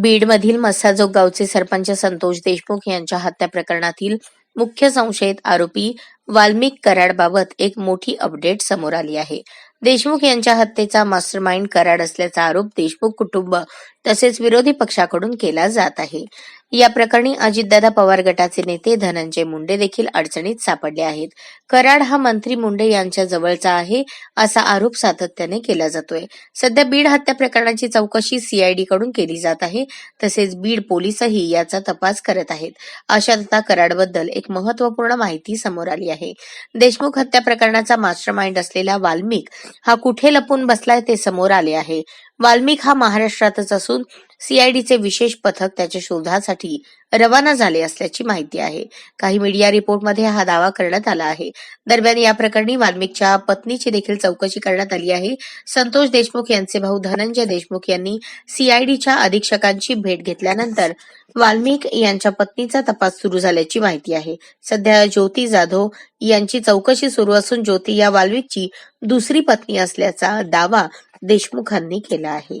बीडमधील मसाजोग गावचे सरपंच संतोष देशमुख यांच्या हत्या प्रकरणातील मुख्य संशयित आरोपी वाल्मिक कराडबाबत एक मोठी अपडेट समोर आली आहे. देशमुख यांच्या हत्येचा मास्टरमाइंड कराड असल्याचा आरोप देशमुख कुटुंब तसेच विरोधी पक्षाकडून केला जात आहे. या प्रकरणी अजितदादा पवार गटाचे नेते धनंजय मुंडे देखील अडचणीत सापडले आहेत. कराड हा मंत्री मुंडे यांच्या जवळचा आहे असा आरोप सातत्याने केला जातोय. सध्या बीड हत्या प्रकरणाची चौकशी सीआयडी कडून केली जात आहे. तसेच बीड पोलीसही याचा तपास करत आहेत. अशात आता कराडबद्दल एक महत्त्वपूर्ण माहिती समोर आली आहे. देशमुख हत्या प्रकरणाचा मास्टरमाइंड असलेला वाल्मिक हा कुठे लपून बसलाय ते समोर आले आहे. वाल्मिक हा महाराष्ट्रातच असून सीआयडीचे विशेष पथक त्याच्या शोधासाठी रवाना झाले असल्याची माहिती आहे. काही मीडिया रिपोर्टमध्ये हा दावा करण्यात आला आहे. दरम्यान या प्रकरणी वाल्मिकच्या पत्नीची देखील चौकशी करण्यात आली आहे. संतोष देशमुख यांचे भाऊ धनंजय देशमुख यांनी सीआयडीच्या अधीक्षकांची भेट घेतल्यानंतर वाल्मिक यांच्या पत्नीचा तपास सुरू झाल्याची माहिती आहे. सध्या ज्योती जाधव यांची चौकशी सुरू असून ज्योती या वाल्मिकची दुसरी पत्नी असल्याचा दावा देशमुखांनी केला आहे.